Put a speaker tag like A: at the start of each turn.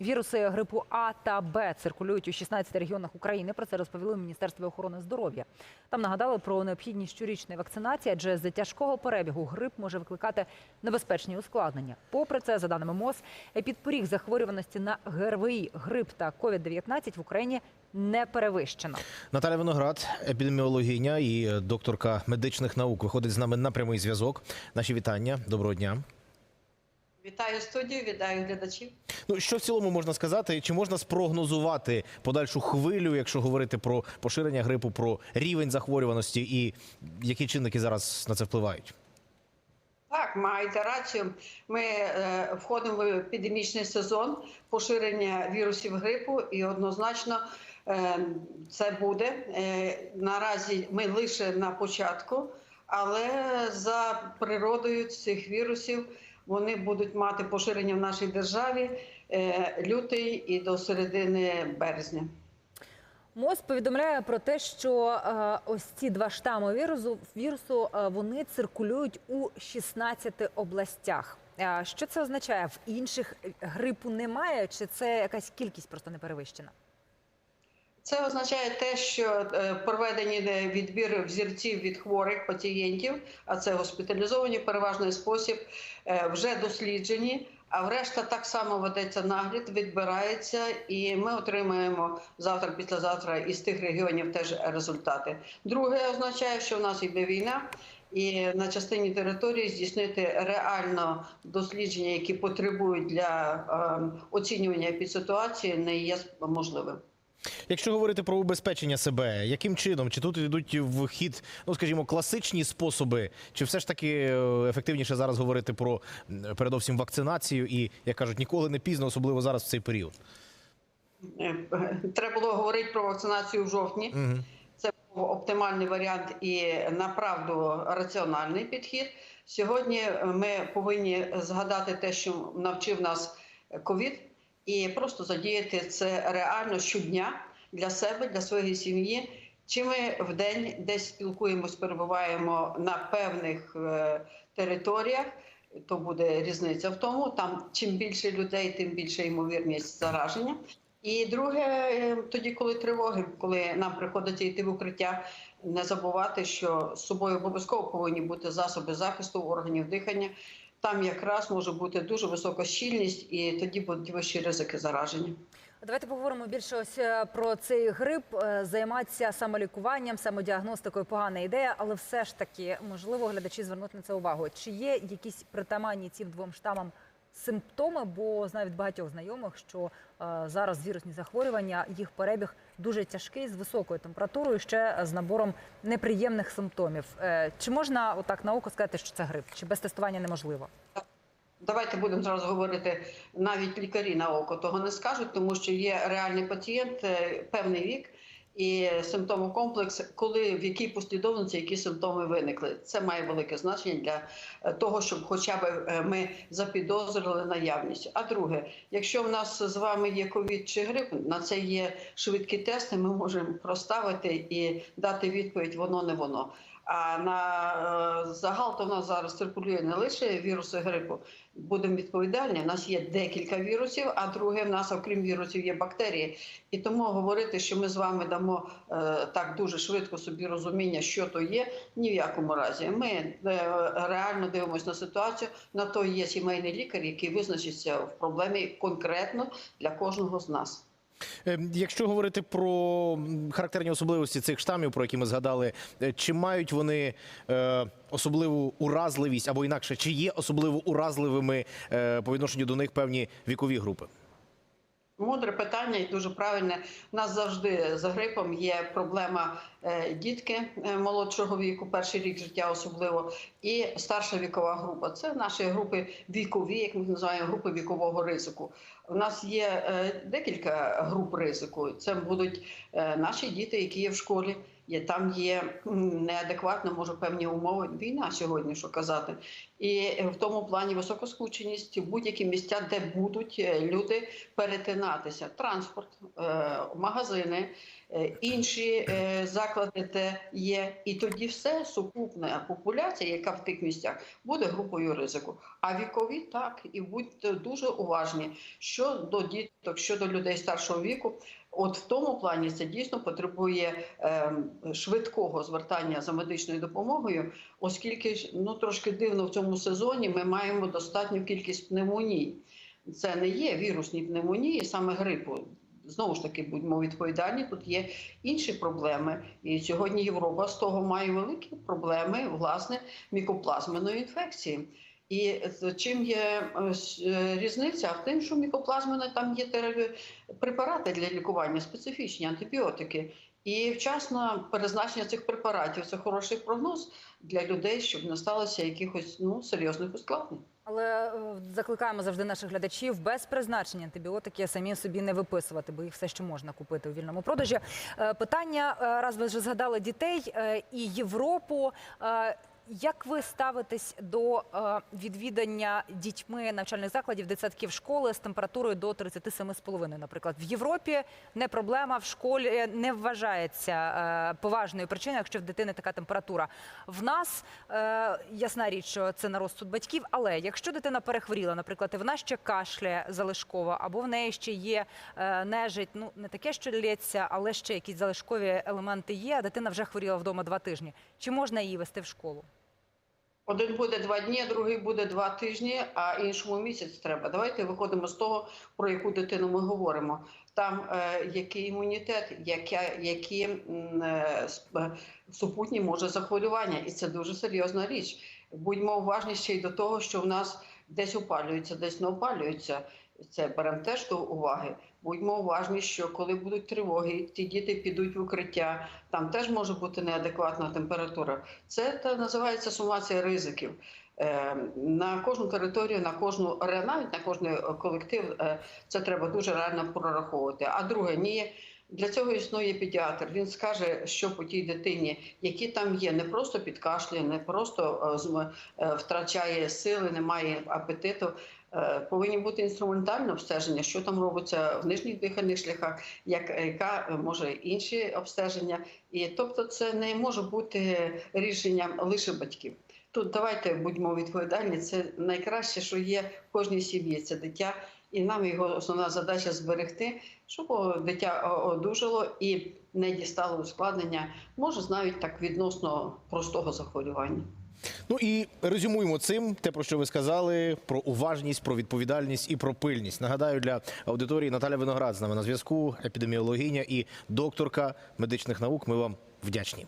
A: Віруси грипу А та Б циркулюють у 16 регіонах України. Про це розповіли в Міністерстві охорони здоров'я. Там нагадали про необхідність щорічної вакцинації, адже з тяжкого перебігу грип може викликати небезпечні ускладнення. Попри це, за даними МОЗ, підпоріг захворюваності на ГРВІ, грип та COVID-19 в Україні не перевищено.
B: Наталя Виноград, епідеміологиня і докторка медичних наук, виходить з нами на прямий зв'язок. Наші вітання. Доброго дня.
C: Вітаю студію, вітаю глядачів.
B: Ну що в цілому можна сказати? Чи можна спрогнозувати подальшу хвилю, якщо говорити про поширення грипу, про рівень захворюваності і які чинники зараз на це впливають?
C: Так, маєте рацію. Ми е, входимо в епідемічний сезон поширення вірусів грипу, і однозначно е, це буде. Е, наразі ми лише на початку, але за природою цих вірусів вони будуть мати поширення в нашій державі е, лютий і до середини березня.
A: МОЗ повідомляє про те, що е, ось ці два штами вірусу, вірусу е, вони циркулюють у 16 областях. Що це означає? В інших грипу немає, чи це якась кількість просто не перевищена?
C: Це означає те, що е, проведені відбір взірців від хворих пацієнтів, а це госпіталізовані переважний спосіб, е, вже досліджені. А врешта так само ведеться нагляд, відбирається, і ми отримаємо завтра, післязавтра із тих регіонів теж результати. Друге означає, що в нас йде війна, і на частині території здійснити реально дослідження, які потребують для е, оцінювання підситуації, не є можливим.
B: Якщо говорити про убезпечення себе, яким чином? Чи тут йдуть в хід, ну скажімо, класичні способи, чи все ж таки е, ефективніше зараз говорити про передовсім вакцинацію і, як кажуть, ніколи не пізно, особливо зараз в цей період?
C: Е, Треба було говорити про вакцинацію в жовтні.
B: Угу.
C: Це був оптимальний варіант і направду раціональний підхід. Сьогодні ми повинні згадати те, що навчив нас ковід, і просто задіяти це реально щодня для себе, для своєї сім'ї. Чи ми в день десь спілкуємось, перебуваємо на певних е, територіях, то буде різниця в тому. Там чим більше людей, тим більше ймовірність зараження. І друге, е, тоді, коли тривоги, коли нам приходиться йти в укриття, не забувати, що з собою обов'язково повинні бути засоби захисту органів дихання. Там якраз може бути дуже висока щільність, і тоді будуть вищі ризики зараження.
A: Давайте поговоримо більше ось е, про цей грип. Е, Займатися самолікуванням, самодіагностикою погана ідея, але все ж таки можливо глядачі звернуть на це увагу. Чи є якісь притаманні цим двом штамам симптоми? Бо знаю від багатьох знайомих, що е, зараз вірусні захворювання, їх перебіг дуже тяжкий з високою температурою, ще з набором неприємних симптомів. Е, Чи можна отак на око сказати, що це грип? Чи без тестування неможливо?
C: Давайте будемо зараз говорити. Навіть лікарі на око того не скажуть, тому що є реальний пацієнт, е, певний вік і симптомокомплекс, коли в якій послідовності які симптоми виникли. Це має велике значення для е, того, щоб хоча б е, ми запідозрили наявність. А друге, якщо в нас з вами є ковід чи грип, на це є швидкі тести. Ми можемо проставити і дати відповідь воно не воно. А на е, загал то в нас зараз циркулює не лише віруси грипу. Будемо відповідальні. У нас є декілька вірусів, а друге, в нас, окрім вірусів, є бактерії. І тому говорити, що ми з вами дамо е, так дуже швидко собі розуміння, що то є, ні в якому разі. Ми е, реально дивимося на ситуацію. На то є сімейний лікар, який визначиться в проблемі конкретно для кожного з нас.
B: Е, Якщо говорити про характерні особливості цих штамів, про які ми згадали, е, чи мають вони е, особливу уразливість або інакше, чи є особливо уразливими по відношенню до них певні вікові групи?
C: Мудре питання і дуже правильне. У нас завжди за грипом є проблема е, дітки е, молодшого віку, перший рік життя особливо, і старша вікова група. Це наші групи вікові, як ми називаємо, групи вікового ризику. У нас є е, декілька груп ризику. Це будуть наші діти, які є в школі. Там є неадекватно, може певні умови. Війна сьогодні, що казати, і е, в тому плані високоскученість будь-які місця, де будуть е, люди перетинатися. Транспорт, е, магазини, інші заклади, де є, і тоді все сукупна популяція, яка в тих місцях буде групою ризику. А вікові так і будьте дуже уважні щодо діток, щодо людей старшого віку. От в тому плані це дійсно потребує е, швидкого звертання за медичною допомогою, оскільки ну трошки дивно в цьому сезоні ми маємо достатню кількість пневмоній. Це не є вірусні пневмонії, саме грипу. Знову ж таки, будьмо відповідальні. Тут є інші проблеми, і сьогодні Європа з того має великі проблеми власне мікоплазменої інфекції. І чим є е, е, різниця? В тим, що мікоплазмена там є терапі- препарати для лікування, специфічні антибіотики. І вчасне перезначення цих препаратів це хороший прогноз для людей, щоб не сталося якихось ну серйозних ускладнень.
A: Але е, закликаємо завжди наших глядачів без призначення антибіотики самі собі не виписувати, бо їх все ще можна купити у вільному продажі. Е, Питання, е, раз ви вже згадали дітей е, і Європу. Як ви ставитесь до е, відвідання дітьми навчальних закладів, дитсадків школи з температурою до 37,5, наприклад? В Європі не проблема, в школі не вважається е, поважною причиною, якщо в дитини така температура. В нас е, ясна річ, що це на розсуд батьків, але якщо дитина перехворіла, наприклад, і вона ще кашляє залишково, або в неї ще є нежить, ну не таке, що лється, але ще якісь залишкові елементи є, а дитина вже хворіла вдома два тижні. Чи можна її вести в школу?
C: Один буде два дні, другий буде два тижні, а іншому місяць треба. Давайте виходимо з того, про яку дитину ми говоримо. Там е, який імунітет, яке, які е, е, супутні може захворювання, і це дуже серйозна річ. Будьмо уважні ще й до того, що в нас десь опалюється, десь не опалюється. Це беремо теж до уваги. Будьмо уважні, що коли будуть тривоги, ті діти підуть в укриття. Там теж може бути неадекватна температура. Це та називається сумація ризиків. Е, На кожну територію, на кожну навіть на кожний колектив е, це треба дуже реально прораховувати. А друге, ні. Для цього існує педіатр. Він скаже, що по тій дитині, які там є, не просто підкашлює, не просто е, е, втрачає сили, немає апетиту. Е, Повинні бути інструментальне обстеження, що там робиться в нижніх дихальних шляхах, як яка може інші обстеження. І тобто, це не може бути рішенням лише батьків. Тут давайте будьмо відповідальні. Це найкраще, що є в кожній сім'ї. Це дитя, і нам його основна задача зберегти, щоб дитя одужало і не дістало ускладнення, може навіть так відносно простого захворювання.
B: Ну і резюмуємо цим те, про що ви сказали: про уважність, про відповідальність і про пильність. Нагадаю, для аудиторії Наталя Виноград з нами на зв'язку, епідеміологиня і докторка медичних наук. Ми вам вдячні.